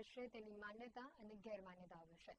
વિશે તેની માન્યતા અને ગેરમાન્યતાઓ વિશે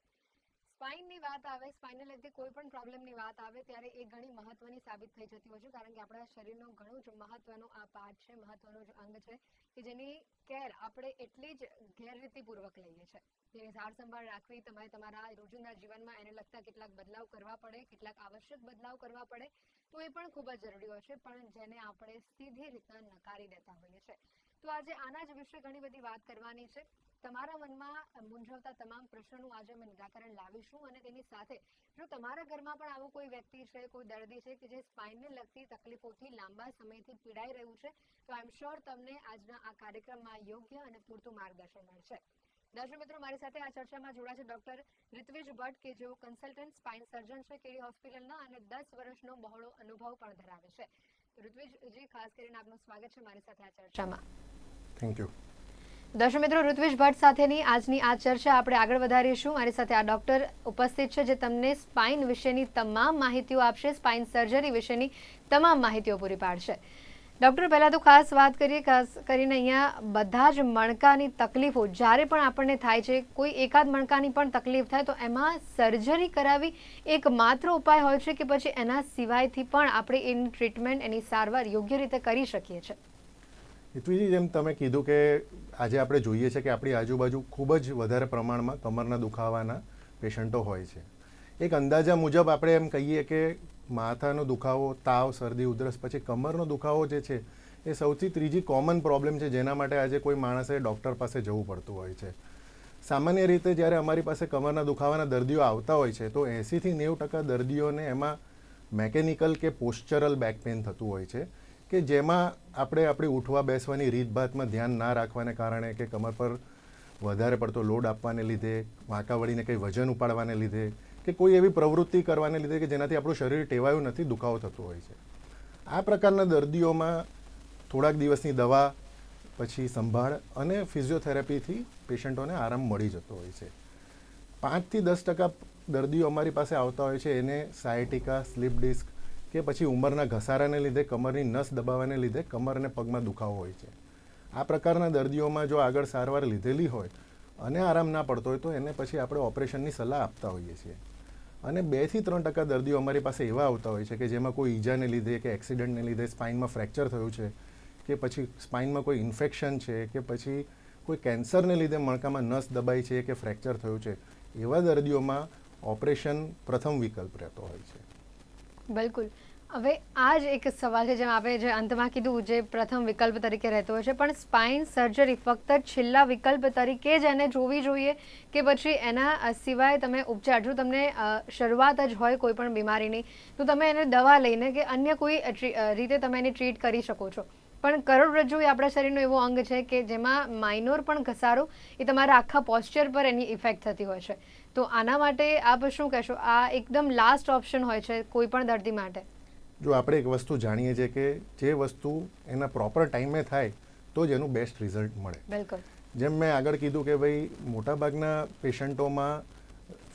સ્પાઇનની વાત આવે સ્પાઇનને લગતી કોઈ પણ પ્રોબ્લેમની વાત આવે, ત્યારે એ ઘણી મહત્વની સાબિત થઈ જતી હોય છે, કારણ કે આપણા શરીરનો ઘણો જ મહત્વનો આ પાર્ટ છે, મહત્વનો જ અંગ છે, કે જેની કેર આપણે એટલી જ ગેરરીતિપૂર્વક લઈએ છીએ. તેની સાર રાખવી, તમારે તમારા રોજિંદા જીવનમાં એને લગતા કેટલાક બદલાવ કરવા પડે, કેટલાક આવશ્યક બદલાવ કરવા પડે, તો એ પણ ખૂબ જ જરૂરી હોય છે, પણ જેને આપણે સીધી રીતના નકારી દેતા હોઈએ છીએ. તો આજે આના જ વિશે ઘણી બધી વાત કરવાની છે. તમારા મનમાં મૂંઝવતા તમામ પ્રશ્નોનું આજે અમે નિરાકરણ લાવીશું અને તેની સાથે જો તમારા ઘરમાં પણ આવો કોઈ વ્યક્તિ છે, કોઈ દર્દી છે કે જે સ્પાઇનને લગતી તકલીફોથી લાંબા સમયથી પીડાઈ રહ્યું છે, તો આઈ એમ શ્યોર તમને આજના આ કાર્યક્રમમાં યોગ્ય અને પૂરતું માર્ગદર્શન મળશે. દર્શક મિત્રો, મારી સાથે આ ચર્ચામાં જોડા છે ડોક્ટર ઋત્વિજ ભટ્ટ, કે જેઓ કન્સલ્ટન્ટ સ્પાઇન સર્જન છે કેડી હોસ્પિટલના અને દસ વર્ષનો બહોળો અનુભવ પણ ધરાવે છે. ઋત્વિજજી, ખાસ કરીને આપનું સ્વાગત છે મારી સાથે આ ચર્ચામાં. થેન્ક યુ દર્શક મિત્રો, ઋત્વિજ ભટ્ટ સાથેની આજની આ ચર્ચા આપણે આગળ વધારીશું. મારી સાથે આ ડોક્ટર ઉપસ્થિત છે જે તમને સ્પાઇન વિશેની તમામ માહિતીઓ આપશે, સ્પાઇન સર્જરી વિશેની તમામ માહિતીઓ પૂરી પાડશે. ડૉક્ટર, પહેલાં તો ખાસ વાત કરીએ, ખાસ કરીને અહીંયા બધા જ મણકાની તકલીફો, જ્યારે પણ આપણને થાય છે, કોઈ એકાદ મણકાની પણ તકલીફ થાય, તો એમાં સર્જરી કરાવી એક માત્ર ઉપાય હોય છે કે પછી એના સિવાયથી પણ આપણે એની ટ્રીટમેન્ટ, એની સારવાર યોગ્ય રીતે કરી શકીએ છીએ. હિતવીજી જેમ તમે કીધું કે આજે આપણે જોઈએ છે કે આપણી આજુબાજુ ખૂબ જ વધારે પ્રમાણમાં કમરના દુખાવાના પેશન્ટો હોય છે. એક અંદાજા મુજબ આપણે એમ કહીએ કે માથાનો દુખાવો, તાવ, શરદી, ઉધરસ, પછી કમરનો દુખાવો જે છે એ સૌથી ત્રીજી કોમન પ્રોબ્લેમ છે જેના માટે આજે કોઈ માણસે ડૉક્ટર પાસે જવું પડતું હોય છે. સામાન્ય રીતે જ્યારે અમારી પાસે કમરના દુખાવાના દર્દીઓ આવતા હોય છે તો એંસીથી નેવું ટકા દર્દીઓને એમાં મેકેનિકલ કે પોસ્ચરલ બેક પેન થતું હોય છે. કે જેમાં આપણે આપણી ઉઠવા બેસવાની રીતભાતમાં ધ્યાન ના રાખવાને કારણે કે કમર પર વધારે પડતો લોડ આપવાને લીધે વાંકા વળીને કંઈ વજન ઉપાડવાને લીધે, કે કોઈ એવી પ્રવૃત્તિ કરવાને લીધે કે જેનાથી આપણું શરીર ટેવાયું નથી, દુખાવો થતો હોય છે. આ પ્રકારના દર્દીઓમાં થોડાક દિવસની દવા, પછી સંભાળ અને ફિઝિયોથેરાપીથી પેશન્ટોને આરામ મળી જતો હોય છે. પાંચથી દસ ટકા દર્દીઓ અમારી પાસે આવતા હોય છે. એને સાયટિકા સ્લીપ ડિસ્ક કે પછી ઉંમરના ઘસારાને લીધે, કમરની નસ દબાવવાને લીધે કમર અને પગમાં દુખાવો હોય છે. આ પ્રકારના દર્દીઓમાં જો આગળ સારવાર લીધેલી હોય અને આરામ ના પડતો હોય, તો એને પછી આપણે ઓપરેશનની સલાહ આપતા હોઈએ છીએ. અને બેથી ત્રણ ટકા દર્દીઓ અમારી પાસે એવા આવતા હોય છે કે જેમાં કોઈ ઈજાને લીધે કે એક્સિડન્ટને લીધે સ્પાઇનમાં ફ્રેક્ચર થયું છે, કે પછી સ્પાઇનમાં કોઈ ઇન્ફેક્શન છે, કે પછી કોઈ કેન્સરને લીધે મણકામાં નસ દબાઈ છે કે ફ્રેક્ચર થયું છે, એવા દર્દીઓમાં ઓપરેશન પ્રથમ વિકલ્પ રહેતો હોય છે. બિલકુલ. હવે આ જ એક સવાલ છે જેમ આપણે જે અંતમાં કીધું જે પ્રથમ વિકલ્પ તરીકે રહેતો હોય છે, પણ સ્પાઇન સર્જરી ફક્ત છેલ્લા વિકલ્પ તરીકે જ એને જોવી જોઈએ કે પછી એના સિવાય તમે ઉપચાર જો તમને શરૂઆત જ હોય કોઈ પણ બીમારીની, તો તમે એને દવા લઈને કે અન્ય કોઈ રીતે તમે એને ટ્રીટ કરી શકો છો. પણ કરોડરજ્જુ એ આપણા શરીરનો એવો અંગ છે કે જેમાં માઇનોર પણ ઘસારો એ તમારા આખા પોસ્ચર પર એની ઇફેક્ટ થતી હોય છે. તો આના માટે આપ શું કહેશો? આ એકદમ લાસ્ટ ઓપ્શન હોય છે કોઈ પણ દર્દી માટે. જો આપણે એક વસ્તુ જાણીએ છીએ કે જે વસ્તુ એના પ્રોપર ટાઈમે થાય તો જ એનું બેસ્ટ રિઝલ્ટ મળે. બિલકુલ. જેમ મેં આગળ કીધું કે ભાઈ મોટાભાગના પેશન્ટોમાં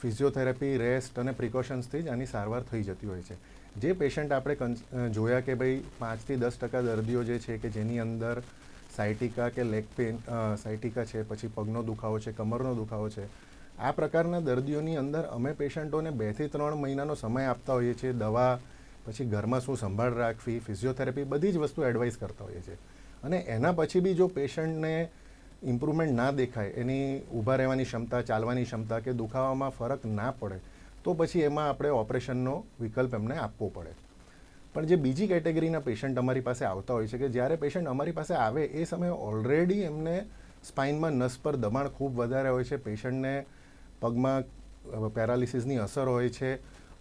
ફિઝિયોથેરાપી રેસ્ટ અને પ્રિકોશન્સથી જ આની સારવાર થઈ જતી હોય છે. જે પેશન્ટ આપણે જોયા કે ભાઈ પાંચથી દસ ટકા દર્દીઓ જે છે કે જેની અંદર સાયટિકા કે લેગ પેન સાયટિકા છે, પછી પગનો દુખાવો છે, કમરનો દુખાવો છે, આ પ્રકારના દર્દીઓની અંદર અમે પેશન્ટોને બેથી ત્રણ મહિનાનો સમય આપતા હોઈએ છીએ, દવા, પછી ઘરમાં શું સંભાળ રાખવી ફિઝિયોથેરાપી બધી જ વસ્તુ એડવાઇસ કરતા હોઈએ છીએ. અને એના પછી બી જો પેશન્ટને ઇમ્પ્રુવમેન્ટ ના દેખાય, એની ઊભા રહેવાની ક્ષમતા, ચાલવાની ક્ષમતા કે દુખાવામાં ફરક ના પડે તો પછી એમાં આપણે ઓપરેશનનો વિકલ્પ એમને આપવો પડે. પણ જે બીજી કેટેગરીના પેશન્ટ અમારી પાસે આવતા હોય છે કે જ્યારે પેશન્ટ અમારી પાસે આવે એ સમયે ઓલરેડી એમને સ્પાઇનમાં નસ પર દબાણ ખૂબ વધારે હોય છે, પેશન્ટને પગમાં પેરાલિસિસની અસર હોય છે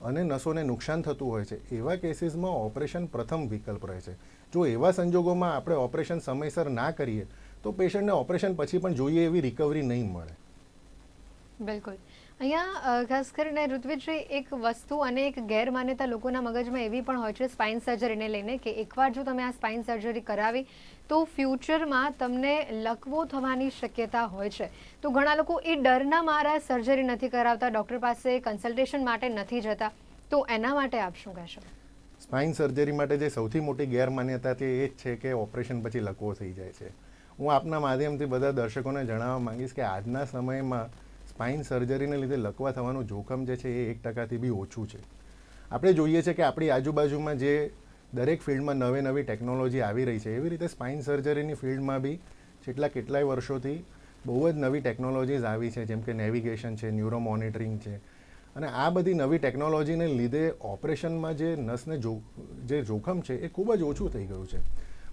અને નસોને નુકસાન થતું હોય છે. એવા કેસીસમાં ઓપરેશન પ્રથમ વિકલ્પ રહે છે. જો એવા સંજોગોમાં આપણે ઓપરેશન સમયસર ના કરીએ, તો પેશન્ટને ઓપરેશન પછી પણ જોઈએ એવી રિકવરી નહીં મળે. બિલકુલ. અહીંયા ખાસ કરીને ઋત્વિજભાઈ એક વસ્તુ અને એક ગેરમાન્યતા લોકોના મગજમાં એવી પણ હોય છે સ્પાઇન સર્જરીને લઈને કે એકવાર જો તમે આ સ્પાઇન સર્જરી કરાવી, તો ફ્યુચરમાં તમને લકવો થવાની શક્યતા હોય છે. તો ઘણા લોકો એ ડરના મારા સર્જરી નથી કરાવતા ડૉક્ટર પાસે કન્સલ્ટેશન માટે નથી જતા. તો એના માટે આપ શું કહેશો? સ્પાઇન સર્જરી માટે જે સૌથી મોટી ગેરમાન્યતા છે એ જ છે કે ઓપરેશન પછી લકવો થઈ જાય છે. હું આપના માધ્યમથી બધા દર્શકોને જણાવવા માંગીશ કે આજના સમયમાં સ્પાઇન સર્જરીને લીધે લકવા થવાનું જોખમ જે છે એ એક ટકાથી બી ઓછું છે. આપણે જોઈએ છે કે આપણી આજુબાજુમાં જે દરેક ફિલ્ડમાં નવી નવી ટેકનોલોજી આવી રહી છે, એવી રીતે સ્પાઇન સર્જરીની ફિલ્ડમાં બી છેલ્લા કેટલાય વર્ષોથી બહુ જ નવી ટેકનોલોજીઝ આવી છે, જેમ કે નેવિગેશન છે, ન્યુરો મોનિટરિંગ છે. અને આ બધી નવી ટેકનોલોજીને લીધે ઓપરેશનમાં જે નસને જો, જે જોખમ છે એ ખૂબ જ ઓછું થઈ ગયું છે.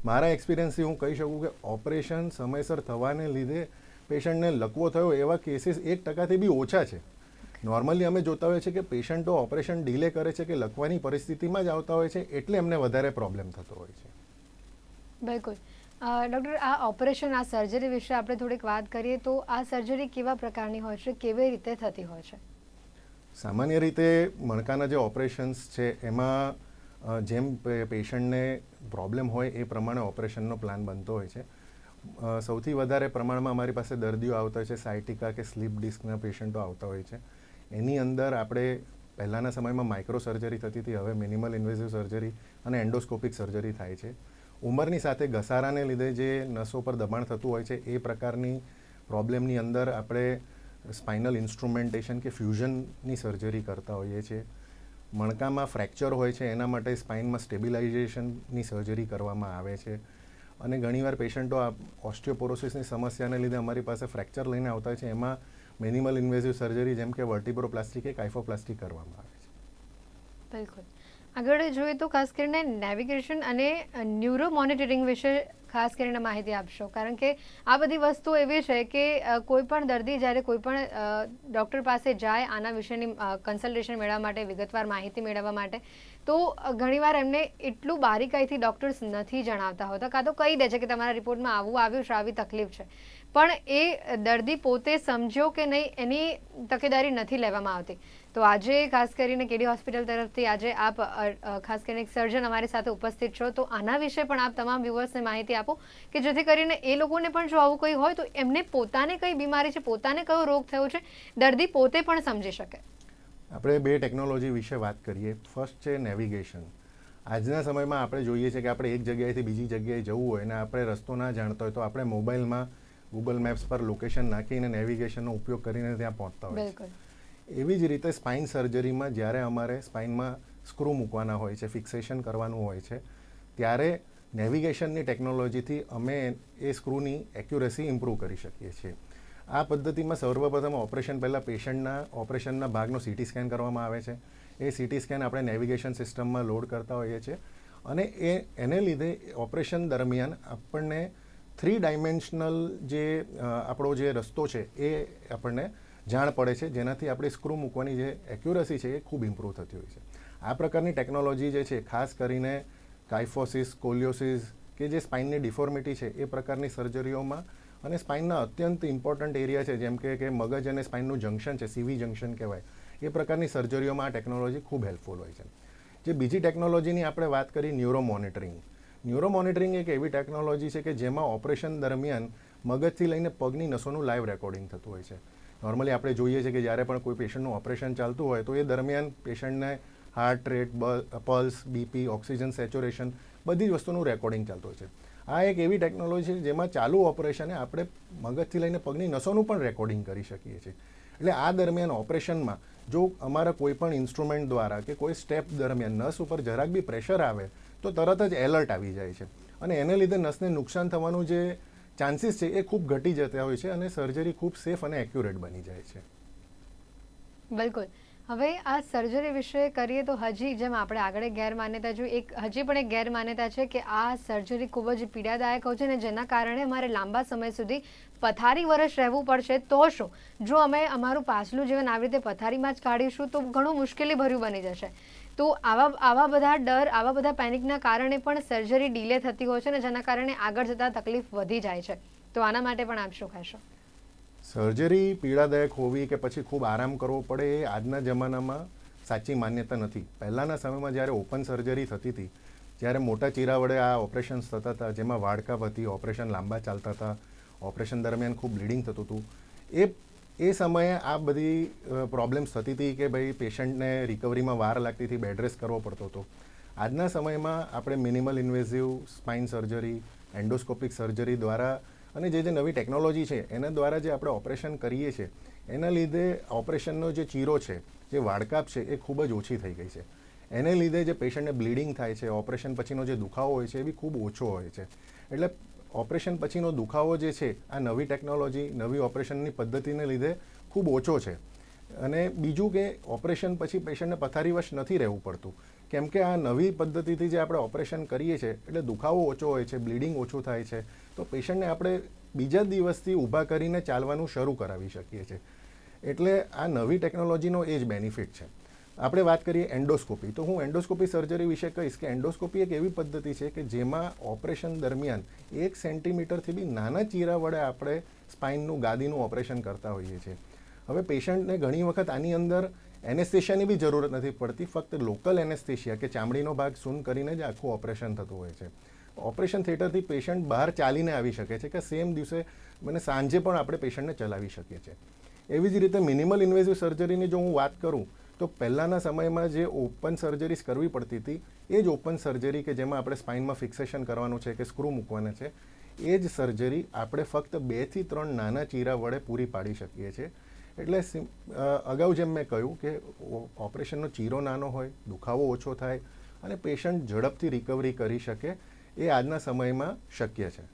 મારા એક્સપિરિયન્સથી હું કહી શકું કે ઓપરેશન સમયસર થવાને લીધે પેશન્ટને લકવો થયો એવા કેસીસ એક ટકાથી બી ઓછા છે. નોર્મલી અમે જોતા હોઈએ છીએ કે પેશન્ટો ઓપરેશન ડીલે કરે છે કે લખવાની પરિસ્થિતિમાં જ આવતા હોય છે એટલે એમને વધારે પ્રોબ્લેમ થતો હોય છે. બિલકુલ. ડૉક્ટર આ ઓપરેશન આ સર્જરી વિશે આપણે થોડીક વાત કરીએ તો આ સર્જરી કેવા પ્રકારની હોય છે? કેવી રીતે થતી હોય છે? સામાન્ય રીતે મણકાના જે ઓપરેશન્સ છે એમાં જેમ પેશન્ટને પ્રોબ્લેમ હોય એ પ્રમાણે ઓપરેશનનો પ્લાન બનતો હોય છે. સૌથી વધારે પ્રમાણમાં અમારી પાસે દર્દીઓ આવતા હોય છે, સાયટિકા કે સ્લીપ ડિસ્કના પેશન્ટો આવતા હોય છે. એની અંદર આપણે પહેલાંના સમયમાં માઇક્રો સર્જરી થતી હતી, હવે મિનિમલ ઇન્વેઝિવ સર્જરી અને એન્ડોસ્કોપિક સર્જરી થાય છે. ઉંમરની સાથે ઘસારાને લીધે જે નસો પર દબાણ થતું હોય છે, એ પ્રકારની પ્રોબ્લેમની અંદર આપણે સ્પાઇનલ ઇન્સ્ટ્રુમેન્ટેશન કે ફ્યુઝનની સર્જરી કરતા હોઈએ છીએ. મણકામાં ફ્રેક્ચર હોય છે, એના માટે સ્પાઇનમાં સ્ટેબિલાઇઝેશનની સર્જરી કરવામાં આવે છે. અને ઘણીવાર પેશન્ટો આ ઓસ્ટિયોપોરોસિસની સમસ્યાને લીધે અમારી પાસે ફ્રેક્ચર લઈને આવતા છે. એમાં મિનિમલ ઇન્વેઝિવ સર્જરી જેમ કે વર્ટિબ્રોપ્લાસ્ટી કે કાઇફોપ્લાસ્ટી કરવામાં આવે છે. બિલકુલ. આગળ જોઈએ તો ખાસ કરીને નેવિગેશન અને ન્યુરો મોનિટરિંગ વિશે ખાસ કરીને માહિતી આપશો. કારણ કે આ બધી વસ્તુ એવી છે કે કોઈ પણ દર્દી જ્યારે કોઈ પણ ડૉક્ટર પાસે જાય આના વિશેની કન્સલ્ટેશન મેળવવા માટે, વિગતવાર માહિતી મેળવવા માટે, તો ઘણીવાર એમને એટલું બારીકાઈથી ડૉક્ટર્સ નથી જણાવતા હોતા. કાં તો કહી દે છે કે તમારા રિપોર્ટમાં આવું આવ્યું છે, આવી તકલીફ છે. પણ એ દર્દી પોતે સમજ્યો કે નહીં, એની તકેદારી નથી લેવામાં આવતી. તો આજે ખાસ કરીને કેડી હોસ્પિટલ તરફથી આજે આપ ખાસ કરીને એક સર્જન અમારી સાથે ઉપસ્થિત છો. તો આના વિશે પણ આપ તમામ વ્યુઅર્સને માહિતી આપો કે જેથી કરીને એ લોકોને પણ જો આવું કંઈ હોય તો એમને પોતાને કઈ બીમારી છે, પોતાને કયો રોગ થયો છે, દર્દી પોતે પણ સમજી શકે. આપણે બે ટેકનોલોજી વિશે વાત કરીએ. ફર્સ્ટ છે નેવિગેશન. આજના સમયમાં આપણે જોઈએ છે કે આપણે એક જગ્યાએથી બીજી જગ્યાએ જવું હોય અને આપણે રસ્તો ના જાણતો હોય તો આપણે મોબાઈલમાં ગૂગલ મેપ્સ પર લોકેશન નાખીને નેવિગેશનનો ઉપયોગ કરીને ત્યાં પહોંચતા હોય છે. એવી જ રીતે સ્પાઇન સર્જરીમાં જ્યારે અમારે સ્પાઇનમાં સ્ક્રૂ મૂકવાના હોય છે ફિક્સેશન કરવાનું હોય છે ત્યારે નેવિગેશનની ટેકનોલોજીથી અમે એ સ્ક્રૂની એક્યુરેસી ઇમ્પ્રૂવ કરી શકીએ છીએ. આ પદ્ધતિમાં સર્વપ્રથમ ઓપરેશન પહેલાં પેશન્ટના ઓપરેશનના ભાગનો સીટી સ્કેન કરવામાં આવે છે. એ સીટી સ્કેન આપણે નેવિગેશન સિસ્ટમમાં લોડ કરતા હોઈએ છીએ અને એ એને લીધે ઓપરેશન દરમિયાન આપણને થ્રી ડાયમેન્શનલ જે આપણો જે રસ્તો છે એ આપણને જાણ પડે છે, જેનાથી આપણે સ્ક્રૂ મૂકવાની જે એક્યુરસી છે એ ખૂબ ઇમ્પ્રૂવ થતી હોય છે. આ પ્રકારની ટેકનોલોજી જે છે, ખાસ કરીને કાઇફોસિસ કોલિયોસિસ કે જે સ્પાઇનની ડિફોર્મિટી છે, એ પ્રકારની સર્જરીઓમાં અને સ્પાઇનના અત્યંત ઇમ્પોર્ટન્ટ એરિયા છે, જેમ કે કે મગજ અને સ્પાઇનનું જંકશન છે, સીવી જંકશન કહેવાય, એ પ્રકારની સર્જરીઓમાં આ ટેકનોલોજી ખૂબ હેલ્પફુલ હોય છે. જે બીજી ટેકનોલોજીની આપણે વાત કરી ન્યુરો મોનિટરિંગ ન્યુરો મોનિટરિંગ એક એવી ટેકનોલોજી છે કે જેમાં ઓપરેશન દરમિયાન મગજથી લઈને પગની નસોનું લાઈવ રેકોર્ડિંગ થતું હોય છે. નોર્મલી આપણે જોઈએ છીએ કે જ્યારે પણ કોઈ પેશન્ટનું ઓપરેશન ચાલતું હોય તો એ દરમિયાન પેશન્ટને heart rate pulse, BP, oxygen, saturation બધી જ વસ્તુનું રેકોર્ડિંગ ચાલતું હોય છે. આ એક એવી ટેકનોલોજી છે જેમાં ચાલુ ઓપરેશને આપણે મગજથી લઈને પગની નસોનું પણ રેકોર્ડિંગ કરી શકીએ છીએ. એટલે આ દરમિયાન ઓપરેશનમાં જો અમારા કોઈ પણ ઇન્સ્ટ્રુમેન્ટ દ્વારા કે કોઈ સ્ટેપ દરમિયાન નસ ઉપર જરાક બી પ્રેશર આવે તો તરત જ એલર્ટ આવી જાય છે. અને એને લીધે નસને નુકસાન થવાનું જે ચાન્સીસ છે એ ખૂબ ઘટી જતા હોય છે અને સર્જરી ખૂબ સેફ અને એક્યુરેટ બની જાય છે. બિલકુલ. હવે આ સર્જરી વિશે કરીએ તો હજી જેમ આપણે આગળ ગેરમાન્યતા જોઈ, એક હજી પણ એક ગેરમાન્યતા છે કે આ સર્જરી ખૂબ જ પીડાદાયક હોય છે ને જેના કારણે અમારે લાંબા સમય સુધી પથારી વર્ષ રહેવું પડશે તો શું? જો અમે અમારું પાછલું જીવન આવી રીતે પથારીમાં જ કાઢીશું, તો ઘણું મુશ્કેલી ભર્યું બની જશે. તો આવા આવા બધા ડર, આવા બધા પેનિકના કારણે પણ સર્જરી ડીલે થતી હોય છે ને જેના કારણે આગળ જતાં તકલીફ વધી જાય છે. તો આના માટે પણ આપ શું કહેશો? સર્જરી પીડાદાયક હોવી કે પછી ખૂબ આરામ કરવો પડે એ આજના જમાનામાં સાચી માન્યતા નથી. પહેલાંના સમયમાં જ્યારે ઓપન સર્જરી થતી હતી, જ્યારે મોટા ચીરા વડે આ ઓપરેશન્સ થતા હતા, જેમાં વાડકાપ હતી ઓપરેશન લાંબા ચાલતા હતા ઓપરેશન દરમિયાન ખૂબ બ્લીડિંગ થતું હતું. એ એ સમયે આ બધી પ્રોબ્લેમ્સ થતી હતી કે ભાઈ પેશન્ટને રિકવરીમાં વાર લાગતી હતી બેડ રેસ્ટ કરવો પડતો હતો. આજના સમયમાં આપણે minimal invasive spine surgery endoscopic surgery દ્વારા અને જે જે નવી ટેકનોલોજી છે, એના દ્વારા જે આપણે ઓપરેશન કરીએ છીએ, એના લીધે ઓપરેશનનો જે ચીરો છે, જે વાડકાપ છે, એ ખૂબ જ ઓછી થઈ ગઈ છે. એને લીધે જે પેશન્ટને બ્લીડિંગ થાય છે ઓપરેશન પછીનો જે દુખાવો હોય છે, એ બી ખૂબ ઓછો હોય છે. એટલે ઓપરેશન પછીનો દુખાવો જે છે, આ નવી ટેકનોલોજી, નવી ઓપરેશનની પદ્ધતિને લીધે ખૂબ ઓછો છે. અને બીજું કે ઓપરેશન પછી પેશન્ટને પથારીવશ નથી રહેવું પડતું. કેમ કે આ નવી પદ્ધતિથી જે આપણે ઓપરેશન કરીએ છીએ, એટલે દુખાવો ઓછો હોય છે, બ્લીડિંગ ઓછું થાય છે, તો પેશન્ટને આપણે બીજા દિવસથી ઊભા કરીને ચાલવાનું શરૂ કરાવી શકીએ છીએ. એટલે આ નવી ટેકનોલોજીનો એ જ બેનિફિટ છે. આપણે વાત કરીએ એન્ડોસ્કોપી. તો હું એન્ડોસ્કોપી સર્જરી વિશે કહીશ કે એન્ડોસ્કોપી એક એવી પદ્ધતિ છે કે જેમાં ઓપરેશન દરમિયાન એક સેન્ટીમીટરથી બી નાના ચીરા વડે આપણે સ્પાઇનનું ગાદીનું ઓપરેશન કરતા હોઈએ છીએ. હવે પેશન્ટને ઘણી વખત આની અંદર એનેસ્થેશિયાની બી જરૂરત નથી પડતી, ફક્ત લોકલ એનેસ્થેશિયા કે ચામડીનો ભાગ સૂન કરીને જ આખું ઓપરેશન થતું હોય છે. ઓપરેશન થિયેટરથી પેશન્ટ બહાર ચાલીને આવી શકે છે કે સેમ દિવસે મને સાંજે પણ આપણે પેશન્ટને ચલાવી શકીએ છીએ. એવી જ રીતે મિનિમલ ઇન્વેઝિવ સર્જરીની જો હું વાત કરું તો પહેલાંના સમયમાં જે ઓપન સર્જરીસ કરવી પડતી હતી, એ જ ઓપન સર્જરી કે જેમાં આપણે સ્પાઇનમાં ફિક્સેશન કરવાનું છે કે સ્ક્રૂ મૂકવાના છે, એ જ સર્જરી આપણે ફક્ત બેથી ત્રણ નાના ચીરા વડે પૂરી પાડી શકીએ છીએ. એટલે અગાઉ જેમ મેં કહ્યું કે ઓપરેશનનો ચીરો નાનો હોય, દુખાવો ઓછો થાય અને પેશન્ટ ઝડપથી રિકવરી કરી શકે, એ આજના સમયમાં શક્ય છે.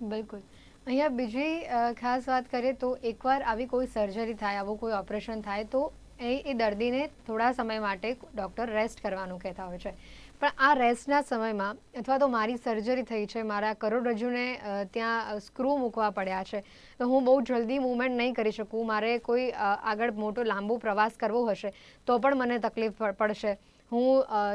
બિલકુલ. અહીંયા બીજી ખાસ વાત કરીએ તો એકવાર આવી કોઈ સર્જરી થાય, આવું કોઈ ઓપરેશન થાય તો એ એ દર્દીને થોડા સમય માટે ડૉક્ટર રેસ્ટ કરવાનું કહેતા હોય છે. પણ આ રેસ્ટના સમયમાં અથવા તો મારી સર્જરી થઈ છે, મારા કરોડરજ્જુને ત્યાં સ્ક્રૂ મૂકવા પડ્યા છે, તો હું બહુ જલ્દી મૂવમેન્ટ નહીં કરી શકું. મારે કોઈ આગળ મોટો લાંબો પ્રવાસ કરવો હશે, તો પણ મને તકલીફ પડશે. હું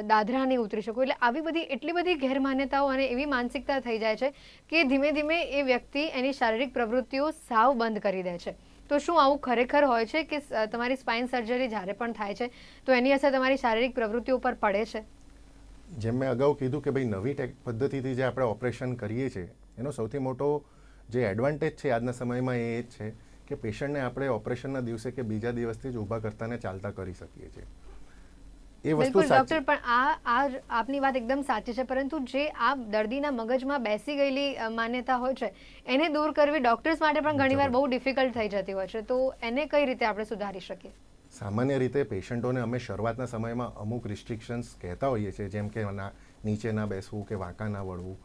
દાદરા નહીં ઉતરી શકું. એટલે આવી બધી, એટલી બધી ગેરમાન્યતાઓ અને એવી માનસિકતા થઈ જાય છે કે ધીમે ધીમે એ વ્યક્તિ એની શારીરિક પ્રવૃત્તિઓ સાવ બંધ કરી દે છે. તો શું આવું ખરેખર હોય છે કે તમારી સ્પાઇન સર્જરી જ્યારે પણ થાય છે, તો એની અસર તમારી શારીરિક પ્રવૃત્તિઓ પર પડે છે? જેમ મેં અગાઉ કીધું કે ભાઈ નવી ટેક પદ્ધતિથી જે આપણે ઓપરેશન કરીએ છીએ, એનો સૌથી મોટો જે એડવાન્ટેજ છે આજના સમયમાં એ જ છે કે પેશન્ટને આપણે ઓપરેશનના દિવસે કે બીજા દિવસથી જ ઊભા કરતાને ચાલતા કરી શકીએ છીએ. એ વસ્તુ ડોક્ટર પણ આ આ આપની વાત એકદમ સાચી છે પરંતુ જે આ દર્દીના મગજમાં બેસી ગયેલી માન્યતા હોય છે એને દૂર કરવી ડૉક્ટર્સ માટે પણ ઘણીવાર બહુ ડિફિકલ્ટ થઈ જતી હોય છે. તો એને કઈ રીતે આપણે સુધારી શકીએ? સામાન્ય રીતે પેશન્ટોને અમે શરૂઆતના સમયમાં અમુક રિસ્ટ્રિક્શન્સ કહેતા હોઈએ છીએ જેમ કે ના નીચે ના બેસવું કે વાંકા ના વળવું.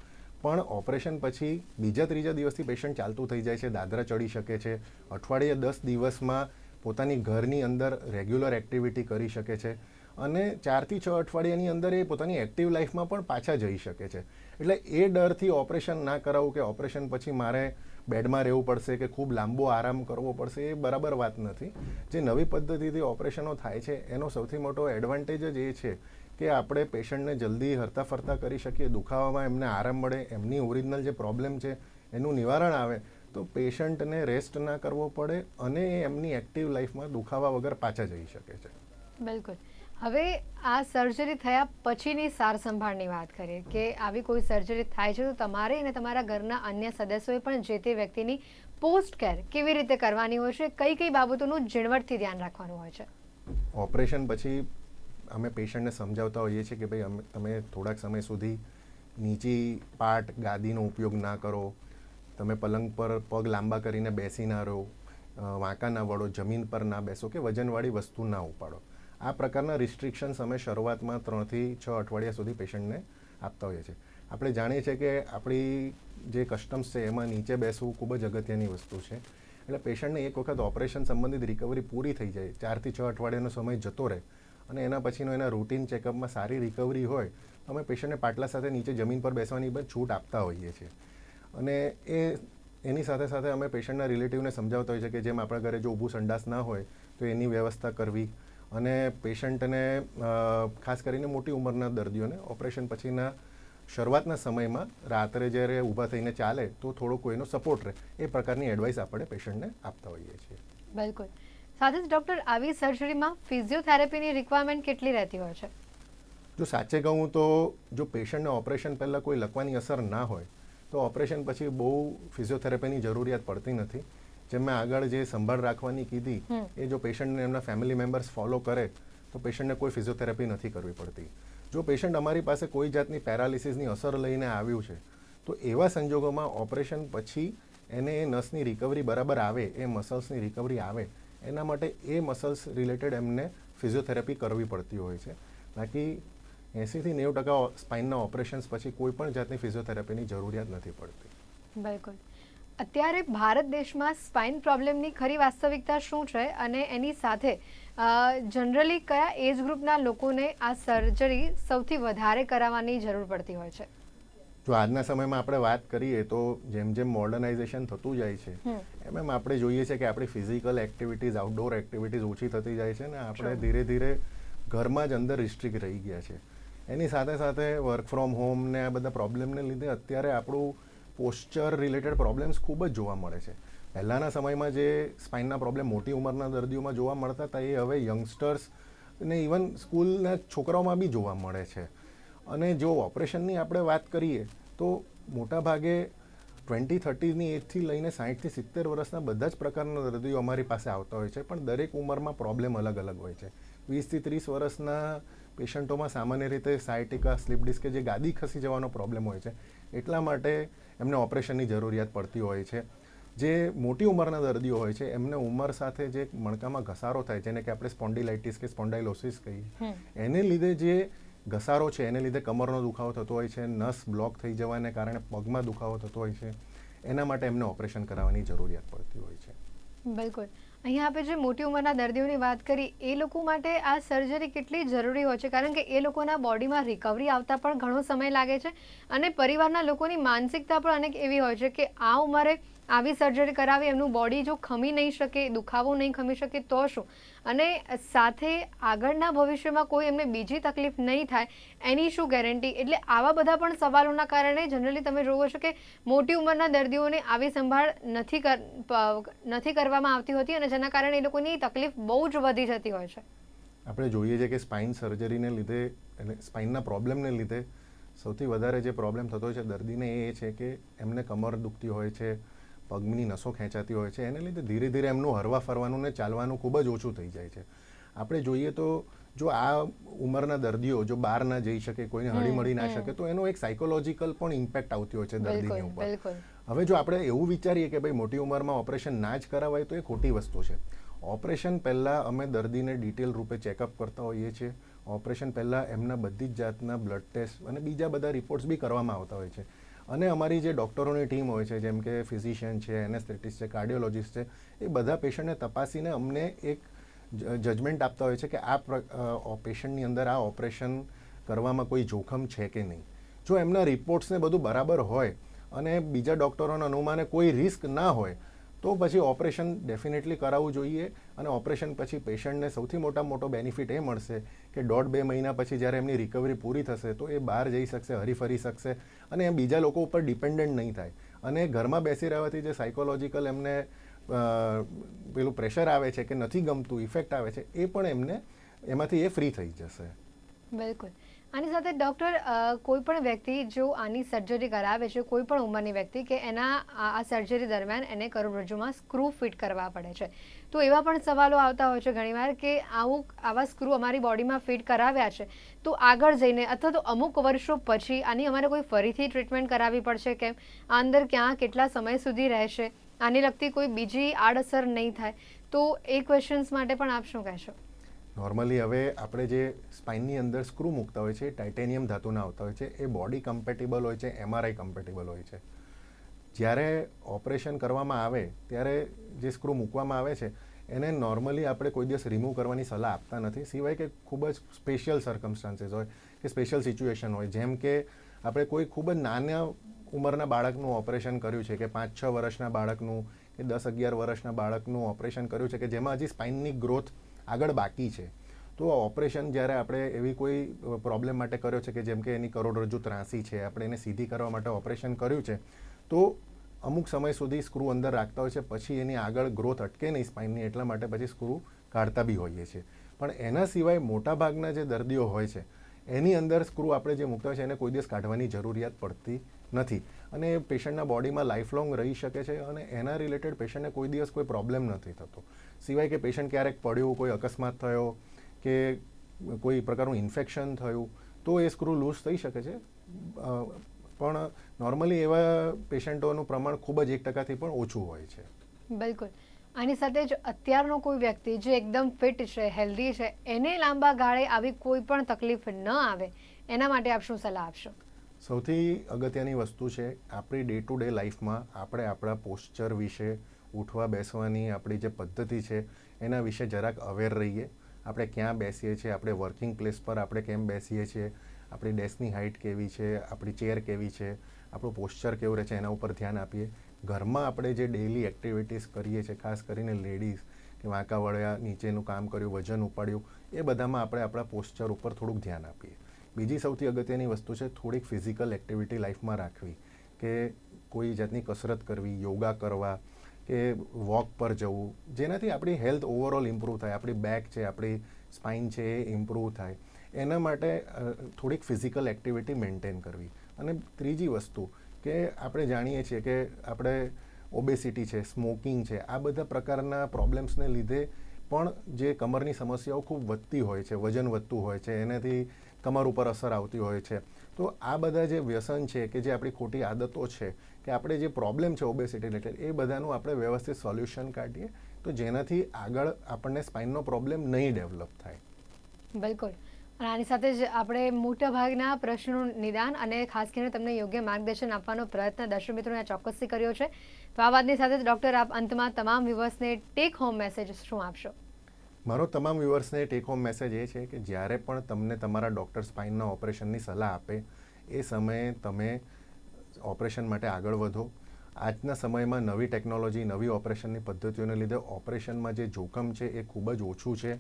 પણ ઓપરેશન પછી બીજા ત્રીજા દિવસથી પેશન્ટ ચાલતું થઈ જાય છે દાદરા ચડી શકે છે અઠવાડિયે દસ દિવસમાં પોતાની ઘરની અંદર રેગ્યુલર એક્ટિવિટી કરી શકે છે. અને ચારથી છ અઠવાડિયાની અંદર એ પોતાની એક્ટિવ લાઈફમાં પણ પાછા જઈ શકે છે. એટલે એ ડરથી ઓપરેશન ના કરાવવું કે ઓપરેશન પછી મારે બેડમાં રહેવું પડશે કે ખૂબ લાંબો આરામ કરવો પડશે, એ બરાબર વાત નથી. જે નવી પદ્ધતિથી ઓપરેશનો થાય છે, એનો સૌથી મોટો એડવાન્ટેજ જ એ છે કે આપણે પેશન્ટને જલ્દી હરતા ફરતા કરી શકીએ, દુખાવામાં એમને આરામ મળે, એમની ઓરિજિનલ જે પ્રોબ્લેમ છે, એનું નિવારણ આવે, તો પેશન્ટને રેસ્ટ ના કરવો પડે અને એમની એક્ટિવ લાઈફમાં દુખાવા વગર પાછા જઈ શકે છે. બિલકુલ. હવે આ સર્જરી થયા પછીની સાર સંભાળની વાત કરીએ કે આવી કોઈ સર્જરી થાય છે તો તમારે અને તમારા ઘરના અન્ય સદસ્યોએ પણ જે તે વ્યક્તિની પોસ્ટ કેર કેવી રીતે કરવાની હોય છે, કઈ કઈ બાબતોનું ઝીણવટથી ધ્યાન રાખવાનું હોય છે? ઓપરેશન પછી અમે પેશન્ટને સમજાવતા હોઈએ છીએ કે ભાઈ અમે, તમે થોડાક સમય સુધી નીચી પાટ ગાદીનો ઉપયોગ ના કરો, તમે પલંગ પર પગ લાંબા કરીને બેસી ના રહો વાંકા ના વળો, જમીન પર ના બેસો કે વજનવાળી વસ્તુ ના ઉપાડો. આ પ્રકારના રિસ્ટ્રિક્શન્સ અમે શરૂઆતમાં ત્રણથી છ અઠવાડિયા સુધી પેશન્ટને આપતા હોઈએ છીએ. આપણે જાણીએ છીએ કે આપણી જે કસ્ટમ્સ છે, એમાં નીચે બેસવું ખૂબ જ અગત્યની વસ્તુ છે. એટલે પેશન્ટને એક વખત ઓપરેશન સંબંધિત રિકવરી પૂરી થઈ જાય, ચારથી છ અઠવાડિયાનો સમય જતો રહે અને એના પછીનો એના રૂટીન ચેકઅપમાં સારી રિકવરી હોય, તો અમે પેશન્ટને પાટલા સાથે નીચે જમીન પર બેસવાની પણ છૂટ આપતા હોઈએ છીએ. અને એ, એની સાથે સાથે અમે પેશન્ટના રિલેટિવને સમજાવતા હોઈએ છીએ કે જેમ આપણા ઘરે જો ઊભું સંડાસ ના હોય, તો એની વ્યવસ્થા કરવી અને પેશન્ટને ખાસ કરીને મોટી ઉંમરના દર્દીઓને ઓપરેશન પછીના શરૂઆતના સમયમાં રાત્રે જ્યારે ઊભા થઈને ચાલે તો થોડો કોઈનો સપોર્ટ રહે. એ પ્રકારની એડવાઇસ આપણે પેશન્ટને આપતા હોઈએ છીએ. બિલકુલ. સાથે જ ડૉક્ટર આવી સર્જરીમાં ફિઝિયોથેરાપીની રિક્વાયરમેન્ટ કેટલી રહેતી હોય છે? જો સાચે કહું તો જો પેશન્ટને ઓપરેશન પહેલાં કોઈ લખવાની અસર ના હોય તો ઓપરેશન પછી બહુ ફિઝિયોથેરાપીની જરૂરિયાત પડતી નથી. જેમ મેં આગળ જે સંભાળ રાખવાની કીધી એ જો પેશન્ટને એમના ફેમિલી મેમ્બર્સ ફોલો કરે તો પેશન્ટને કોઈ ફિઝિયોથેરાપી નથી કરવી પડતી. જો પેશન્ટ અમારી પાસે કોઈ જાતની પેરાલિસિસની અસર લઈને આવ્યું છે તો એવા સંજોગોમાં ઓપરેશન પછી એને એ નસની રિકવરી બરાબર આવે એ મસલ્સની રિકવરી આવે એના માટે એ મસલ્સ રિલેટેડ એમને ફિઝિયોથેરાપી કરવી પડતી હોય છે. બાકી એંસીથી નેવું ટકા સ્પાઇનના ઓપરેશન્સ પછી કોઈ પણ જાતની ફિઝિયોથેરાપીની જરૂરિયાત નથી પડતી. બિલકુલ. અત્યારે ભારત દેશમાં સ્પાઇન પ્રોબ્લેમની ખરી વાસ્તવિકતા શું છે અને એની સાથે જનરલી કયા એજ ગ્રુપના લોકોને આ સર્જરી સૌથી વધારે કરાવવાની જરૂર પડતી હોય છે? જો આજના સમયમાં આપણે વાત કરીએ તો જેમ જેમ મોડર્નાઇઝેશન થતું જાય છે એમ એમ આપણે જોઈએ છે કે આપણી ફિઝિકલ એક્ટિવિટીઝ આઉટડોર એક્ટિવિટીઝ ઓછી થતી જાય છે ને આપણે ધીરે ધીરે ઘરમાં જ અંદર રિસ્ટ્રિક્ટ રહી ગયા છે. એની સાથે સાથે વર્ક ફ્રોમ હોમ ને આ બધા પ્રોબ્લેમને લીધે અત્યારે આપણું પોસ્ચર રિલેટેડ પ્રોબ્લેમ્સ ખૂબ જ જોવા મળે છે. પહેલાંના સમયમાં જે સ્પાઇનના પ્રોબ્લેમ મોટી ઉંમરના દર્દીઓમાં જોવા મળતા હતા, એ હવે યંગસ્ટર્સ ને ઇવન સ્કૂલના છોકરાઓમાં બી જોવા મળે છે. અને જો ઓપરેશનની આપણે વાત કરીએ, તો મોટાભાગે ટ્વેન્ટી થર્ટીની એજથી લઈને સાહીઠથી સિત્તેર વર્ષના બધા જ પ્રકારના દર્દીઓ અમારી પાસે આવતા હોય છે, પણ દરેક ઉંમરમાં પ્રોબ્લેમ અલગ અલગ હોય છે. વીસથી ત્રીસ વર્ષના પેશન્ટોમાં સામાન્ય રીતે સાયટિકા, સ્લીપ ડિસ્ક જે ગાદી ખસી જવાનો પ્રોબ્લેમ હોય છે, એટલા માટે એમને ઓપરેશનની જરૂરિયાત પડતી હોય છે. જે મોટી ઉંમરના દર્દીઓ હોય છે એમને ઉંમર સાથે જે મણકામાં ઘસારો થાય જેને કે આપણે સ્પોન્ડિલાઇટિસ કે સ્પોન્ડાઇલોસિસ કહીએ એને લીધે જે ઘસારો છે એને લીધે કમરનો દુખાવો થતો હોય છે નસ બ્લોક થઈ જવાને કારણે પગમાં દુખાવો થતો હોય છે એના માટે એમને ઓપરેશન કરાવવાની જરૂરિયાત પડતી હોય છે. બિલકુલ. અહીંયા આપણે જે મોટી ઉંમરના દર્દીઓની વાત કરી, એ લોકો માટે આ સર્જરી કેટલી જરૂરી હોય છે? કારણ કે એ લોકોના બોડીમાં રિકવરી આવતા પણ ઘણો સમય લાગે છે અને પરિવારના લોકોની માનસિકતા પણ અનેક એવી હોય છે કે આ ઉંમરે આવી સર્જરી કરાવી, એમનું બોડી જો ખમી નહીં શકે, દુખાવો નહીં ખમી શકે, તો શું? અને સાથે આગળના ભવિષ્યમાં કોઈ એમને બીજી તકલીફ નહીં થાય, એની શું ગેરંટી એટલે આવા બધા પણ સવાલોના કારણે જનરલી તમે જોવો છો કે મોટી ઉંમરના દર્દીઓને આવી સંભાળ નથી કર નથી કરવામાં આવતી હોતી અને જેના કારણે એ લોકોની તકલીફ બહુ જ વધી જતી હોય છે. આપણે જોઈએ છે કે સ્પાઇન સર્જરીને લીધે, એટલે સ્પાઇનના પ્રોબ્લેમને લીધે સૌથી વધારે જે પ્રોબ્લેમ થતો હોય છે દર્દીને એ છે કે એમને કમર દુખતી હોય છે પગની નસો ખેંચાતી હોય છે એને લીધે ધીરે ધીરે એમનું હરવા ફરવાનું ને ચાલવાનું ખૂબ જ ઓછું થઈ જાય છે. આપણે જોઈએ તો જો આ ઉંમરના દર્દીઓ જો બહાર ના જઈ શકે કોઈને હળી મળી ના શકે તો એનો એક સાયકોલોજીકલ પણ ઇમ્પેક્ટ આવતી હોય છે દર્દીની ઉપર. હવે જો આપણે એવું વિચારીએ કે ભાઈ મોટી ઉંમરમાં ઓપરેશન ના જ કરાવાય તો એ ખોટી વસ્તુ છે. ઓપરેશન પહેલાં અમે દર્દીને ડિટેલ રૂપે ચેકઅપ કરતા હોઈએ છીએ. ઓપરેશન પહેલાં એમના બધી જ જાતના બ્લડ ટેસ્ટ અને બીજા બધા રિપોર્ટ્સ બી કરવામાં આવતા હોય છે. અને અમારી જે ડૉક્ટરોની ટીમ હોય છે, જેમ કે ફિઝિશિયન છે, એનેસ્થેટિસ્ટ છે, કાર્ડિયોલોજિસ્ટ છે, એ બધા પેશન્ટને તપાસીને અમને એક જજમેન્ટ આપતા હોય છે કે આ પેશન્ટની અંદર આ ઓપરેશન કરવામાં કોઈ જોખમ છે કે નહીં. જો એમના રિપોર્ટ્સને બધું બરાબર હોય અને બીજા ડૉક્ટરોના અનુમાને કોઈ રિસ્ક ના હોય તો પછી ઓપરેશન ડેફિનેટલી કરાવવું જોઈએ અને ઓપરેશન પછી પેશન્ટને સૌથી મોટા મોટો બેનિફિટ એ મળશે કે દોઢ બે મહિના પછી જ્યારે એમની રિકવરી પૂરી થશે તો એ બહાર જઈ શકશે હરીફરી શકશે અને એ બીજા લોકો ઉપર ડિપેન્ડન્ટ નહીં થાય. અને ઘરમાં બેસી રહેવાથી જે સાયકોલોજીકલ એમને પેલું પ્રેશર આવે છે કે નથી ગમતું ઇફેક્ટ આવે છે, એ પણ એમને, એમાંથી એ ફ્રી થઈ જશે. બિલકુલ. આની સાથે ડૉક્ટર કોઈ પણ વ્યક્તિ જો આની સર્જરી કરાવે છે, કોઈ પણ ઉંમરની વ્યક્તિ કે એના, આ સર્જરી દરમિયાન એને કરોડરજ્જુમાં સ્ક્રૂ ફિટ કરવા પડે છે. તો એવા પણ સવાલો આવતા હોય છે ઘણીવાર કે આવું, આવા સ્ક્રૂ અમારી બોડીમાં ફિટ કરાવ્યા છે, તો આગળ જઈને અથવા તો અમુક વર્ષો પછી આની અમારે કોઈ ફરીથી ટ્રીટમેન્ટ કરાવવી પડશે કેમ? આ અંદર ક્યાં, કેટલા સમય સુધી રહેશે? આને લગતી કોઈ બીજી આડઅસર નહીં થાય. તો એ ક્વેશ્ચન્સ માટે પણ આપ શું કહેશો? નોર્મલી હવે આપણે જે સ્પાઇનની અંદર સ્ક્રૂ મૂકતા હોય છે એ ટાઇટેનિયમ ધાતુના આવતા હોય છે, એ બોડી કમ્પેટેબલ હોય છે એમઆરઆઈ કમ્પેટેબલ હોય છે. જ્યારે ઓપરેશન કરવામાં આવે, ત્યારે જે સ્ક્રૂ મૂકવામાં આવે છે, એને નોર્મલી આપણે કોઈ દિવસ રિમૂવ કરવાની સલાહ આપતા નથી. સિવાય કે ખૂબ જ સ્પેશિયલ સર્કમસ્ટાન્સીસ હોય, કે સ્પેશિયલ સિચ્યુએશન હોય, જેમ કે આપણે કોઈ ખૂબ જ નાના ઉંમરના બાળકનું ઓપરેશન કર્યું છે, કે પાંચ, છ વર્ષના બાળકનું, કે દસ, અગિયાર વર્ષના બાળકનું ઓપરેશન કર્યું છે, કે જેમાં હજી સ્પાઇનની ગ્રોથ આગળ બાકી છે. તો ઓપરેશન જ્યારે આપણે એવી કોઈ પ્રોબ્લેમ માટે કર્યો છે કે જેમ કે એની કરોડરજ્જુ ત્રાસી છે, આપણે એને સીધી કરવા માટે ઓપરેશન કર્યું છે, તો અમુક સમય સુધી સ્ક્રૂ અંદર રાખતા હોય છે, પછી એની આગળ ગ્રોથ અટકે નહીં સ્પાઇનની, એટલા માટે પછી સ્ક્રૂ કાઢતા બી હોઈએ છીએ. પણ એના સિવાય મોટાભાગના જે દર્દીઓ હોય છે, એની અંદર સ્ક્રૂ આપણે જે મૂકતા હોય છે, એને કોઈ દિવસ કાઢવાની જરૂરિયાત પડતી નથી. અને એ પેશન્ટના બોડીમાં લાઈફ લોંગ રહી શકે છે અને એના રિલેટેડ પેશન્ટને કોઈ દિવસ કોઈ પ્રોબ્લેમ નથી થતો. સિવાય કે પેશન્ટ ક્યારેક પડ્યું કોઈ અકસ્માત થયો કે કોઈ પ્રકારનું ઇન્ફેક્શન થયું તો એ સ્ક્રૂ લૂઝ થઈ શકે છે. પણ નોર્મલી એવા પેશન્ટોનું પ્રમાણ ખૂબ જ એક ટકાથી પણ ઓછું હોય છે. બિલકુલ. આની સાથે જ અત્યારનો કોઈ વ્યક્તિ જે એકદમ ફિટ છે હેલ્ધી છે એને લાંબા ગાળે આવી કોઈ પણ તકલીફ ન આવે એના માટે આપ શું સલાહ આપશો? સૌથી અગત્યની વસ્તુ છે આપણી ડે ટુ ડે લાઈફમાં આપણે આપણા પોસ્ચર વિશે ઉઠવા બેસવાની આપણી જે પદ્ધતિ છે, એના વિશે જરાક અવેર રહીએ. આપણે ક્યાં બેસીએ છીએ, આપણે વર્કિંગ પ્લેસ પર આપણે કેમ બેસીએ છીએ, આપણી ડેસ્કની હાઇટ કેવી છે, આપણી ચેર કેવી છે, આપણું પોસ્ચર કેવું રહે છે, એના ઉપર ધ્યાન આપીએ. ઘરમાં આપણે જે ડેઇલી એક્ટિવિટીઝ કરીએ છીએ, ખાસ કરીને લેડીઝ કે વાંકા વળ્યા, નીચેનું કામ કર્યું, વજન ઉપાડ્યું, એ બધામાં આપણે આપણા પોસ્ચર ઉપર થોડુંક ધ્યાન આપીએ. બીજી સૌથી અગત્યની વસ્તુ છે, થોડીક ફિઝિકલ એક્ટિવિટી લાઈફમાં રાખવી. કે કોઈ જાતની કસરત કરવી, યોગા કરવા કે વોક પર જવું, જેનાથી આપણી હેલ્થ ઓવરઓલ ઇમ્પ્રૂવ થાય, આપણી બેક છે, આપણી સ્પાઇન છે એ ઇમ્પ્રૂવ થાય. એના માટે થોડીક ફિઝિકલ એક્ટિવિટી મેન્ટેન કરવી. અને ત્રીજી વસ્તુ કે આપણે જાણીએ છીએ કે આપણે ઓબેસિટી છે, સ્મોકિંગ છે, આ બધા પ્રકારના પ્રોબ્લેમ્સને લીધે પણ જે કમરની સમસ્યાઓ ખૂબ વધતી હોય છે, વજન વધતું હોય છે, એનાથી કમર ઉપર અસર આવતી હોય છે. તો આ બધા જે વ્યસન છે કે જે આપણી ખોટી આદતો છે કે આપણે જે પ્રોબ્લેમ છે ઓબેસિટી રિલેટેડ એ બધાનું આપણે વ્યવસ્થિત સોલ્યુશન કાઢીએ તો જેનાથી આગળ આપણને સ્પાઇનનો પ્રોબ્લેમ નહીં ડેવલપ થાય. બિલકુલ. અને આની સાથે જ આપણે મોટા ભાગના પ્રશ્નોનું નિદાન અને ખાસ કરીને તમને યોગ્ય માર્ગદર્શન આપવાનો પ્રયત્ન દર્શક મિત્રોને ચોક્કસથી કર્યો છે. તો આ વાતની સાથે ડૉક્ટર આપ અંતમાં તમામ વ્યુઅર્સને ટેક હોમ મેસેજ શું આપશો? મારો તમામ વ્યુઅર્સને ટેક હોમ મેસેજ એ છે કે જ્યારે પણ તમને તમારા ડૉક્ટર સ્પાઇનના ઓપરેશનની સલાહ આપે એ સમયે તમે ઓપરેશન માટે આગળ વધો. આજના સમયમાં નવી ટેકનોલોજી, નવી ઓપરેશનની પદ્ધતિઓને લીધે ઓપરેશનમાં જે જોખમ છે એ ખૂબ જ ઓછું છે.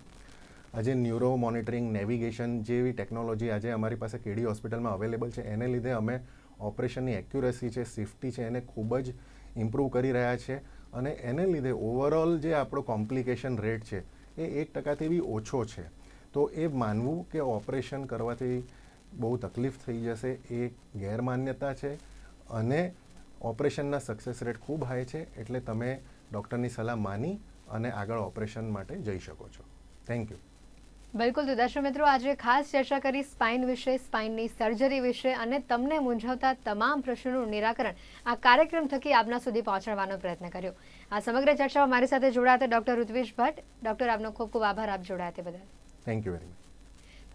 આજે ન્યુરો મોનિટરિંગ, નેવિગેશન જેવી ટેકનોલોજી આજે અમારી પાસે કેડી હોસ્પિટલમાં અવેલેબલ છે. એને લીધે અમે ઓપરેશનની એક્યુરેસી છે, સેફટી છે, એને ખૂબ જ ઇમ્પ્રૂવ કરી રહ્યા છે. અને એને લીધે ઓવરઓલ જે આપણો કોમ્પ્લિકેશન રેટ છે એ એક ટકાથી બી ઓછો છે. તો એ માનવું કે ઓપરેશન કરવાથી બહુ તકલીફ થઈ જશે એ ગેરમાન્યતા છે. અને ઓપરેશનના સક્સેસ રેટ ખૂબ હાઈ છે એટલે તમે ડૉક્ટરની સલાહ માની અને આગળ ઓપરેશન માટે જઈ શકો છો. થેન્ક યુ બિલકુલ તો દર્શક મિત્રો આજે ખાસ ચર્ચા કરી સ્પાઇન વિશે સ્પાઇનની સર્જરી વિશે અને તમને મૂંઝવતા તમામ પ્રશ્નોનું નિરાકરણ. આ કાર્યક્રમ થકી આપના સુધી પહોંચાડવાનો પ્રયત્ન કર્યો. આ સમગ્ર ચર્ચામાં મારી સાથે જોડાયા ડોક્ટર ઋત્વિશ ભટ્ટ. ડોક્ટર આપનો ખૂબ ખૂબ આભાર આપ જોડાયા તે બદલ. થેન્ક યુ વેરી મચ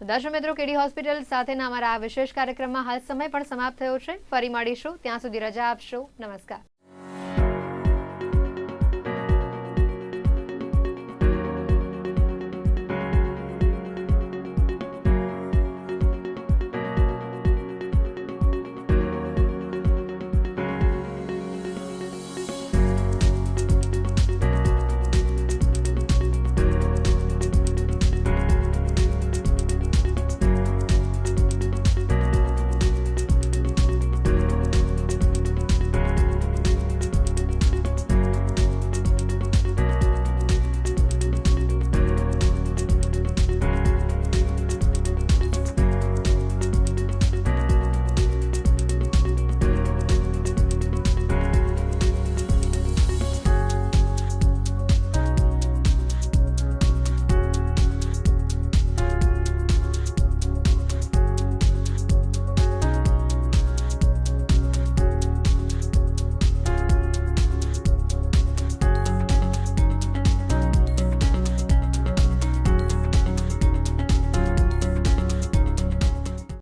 દર્શક મિત્રો કેડી હોસ્પિટલ સાથેના અમારા આ વિશેષ કાર્યક્રમમાં હાલ સમય પણ સમાપ્ત થયો છે. ફરી મળીશું. ત્યાં સુધી રજા આપશો. નમસ્કાર.